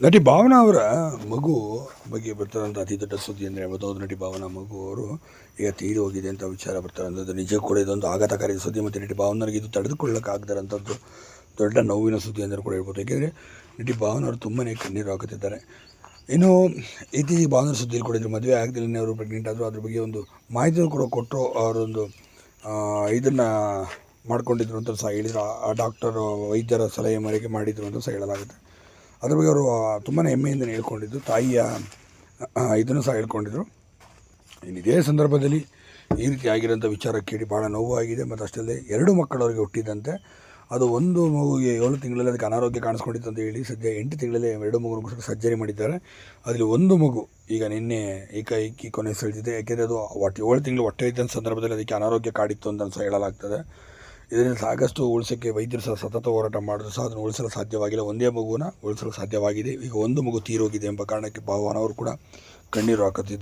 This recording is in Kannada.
ನಟಿ ಭಾವನಾ ಅವರ ಮಗು ಬಗ್ಗೆ ಬರ್ತಾರಂಥ ಅತಿ ದೊಡ್ಡ ಸುದ್ದಿ ಅಂದರೆ ಹೇಳ್ಬೋದು ನಟಿ ಭಾವನಾ ಮಗು ಅವರು ಈಗ ತೀರಿ ಹೋಗಿದೆ ಅಂತ ವಿಚಾರ ಬರ್ತಾರಂಥದ್ದು ನಿಜ ಕೂಡ ಇದೊಂದು ಆಘಾತಕಾರಿ ಸುದ್ದಿ ಮತ್ತು ನಟಿ ಭಾವನವ್ರಿಗೆ ಇದು ತಡೆದುಕೊಳ್ಳೋಕ್ಕಾಗದಂಥದ್ದು ದೊಡ್ಡ ನೋವಿನ ಸುದ್ದಿ ಅಂದರೆ ಕೂಡ ಹೇಳ್ಬೋದು. ಯಾಕೆಂದರೆ ನಟಿ ಭಾವನವರು ತುಂಬಾ ಕಣ್ಣೀರು ಹಾಕುತ್ತಿದ್ದಾರೆ. ಇನ್ನು ಇತಿ ಭಾವನ ಸುದ್ದಿಯಲ್ಲಿ ಕೂಡ ಇದ್ರು ಮದುವೆ ಆಗದಿಲ್ಲೇ ಅವರು ಪ್ರೆಗ್ನೆಂಟ್ ಆದರೂ ಅದ್ರ ಬಗ್ಗೆ ಒಂದು ಮಾಹಿತಿಯನ್ನು ಕೂಡ ಕೊಟ್ಟರು. ಅವರೊಂದು ಇದನ್ನು ಮಾಡ್ಕೊಂಡಿದ್ರು ಅಂತ ಸಹ ಹೇಳಿದ್ರು. ಆ ಡಾಕ್ಟರ್ ವೈದ್ಯರ ಸಲಹೆ ಮೇರೆಗೆ ಮಾಡಿದರು ಅಂತ ಸಹ ಹೇಳಲಾಗುತ್ತೆ. ಅದ್ರ ಬಗ್ಗೆ ಅವರು ತುಂಬಾ ಹೆಮ್ಮೆಯಿಂದ ಹೇಳ್ಕೊಂಡಿದ್ದು. ತಾಯಿಯ ಇದನ್ನು ಸಹ ಹೇಳ್ಕೊಂಡಿದ್ರು. ಇನ್ನು ಇದೇ ಸಂದರ್ಭದಲ್ಲಿ ಈ ರೀತಿ ಆಗಿರೋಂಥ ವಿಚಾರ ಕೇಳಿ ಭಾಳ ಆಗಿದೆ ಮತ್ತು ಅಷ್ಟಲ್ಲದೆ ಎರಡು ಮಕ್ಕಳವರಿಗೆ ಹುಟ್ಟಿದಂತೆ ಅದು ಒಂದು ಮಗುವಿಗೆ ಏಳು ತಿಂಗಳಲ್ಲಿ ಅದಕ್ಕೆ ಅನಾರೋಗ್ಯ ಕಾಣಿಸ್ಕೊಂಡಿತ್ತು ಅಂತ ಹೇಳಿ ಸದ್ಯ ಎಂಟು ತಿಂಗಳಲ್ಲಿ ಎರಡು ಮಗುಗೋಸ್ಕರ ಸರ್ಜರಿ ಮಾಡಿದ್ದಾರೆ. ಅದರಲ್ಲಿ ಒಂದು ಮಗು ಈಗ ನಿನ್ನೆ ಏಕಾಏಕಿ ಕೊನೆ ಸೆಳೆದಿದೆ ಯಾಕೆಂದರೆ ಅದು ಒಟ್ಟು ಏಳು ತಿಂಗಳು ಹೊಟ್ಟೆ ಇದ್ದಂಥ ಸಂದರ್ಭದಲ್ಲಿ ಅದಕ್ಕೆ ಅನಾರೋಗ್ಯ ಕಾಡಿತ್ತು ಅಂತ ಸಹ ಹೇಳಲಾಗ್ತದೆ. ಇದರಿಂದ ಸಾಕಷ್ಟು ಉಳಿಸೋಕ್ಕೆ ವೈದ್ಯರು ಸಹ ಸತತ ಹೋರಾಟ ಮಾಡಿದ್ರು. ಸಹ ಅದನ್ನು ಉಳಿಸಲು ಸಾಧ್ಯವಾಗಿಲ್ಲ. ಒಂದೇ ಮಗುವನ್ನು ಉಳಿಸಲು ಸಾಧ್ಯವಾಗಿದೆ. ಈಗ ಒಂದು ಮಗು ತೀರೋಗಿದೆ ಎಂಬ ಕಾರಣಕ್ಕೆ ಭಾವನವರು ಕೂಡ ಕಣ್ಣೀರು ಹಾಕುತ್ತಿದ್ದು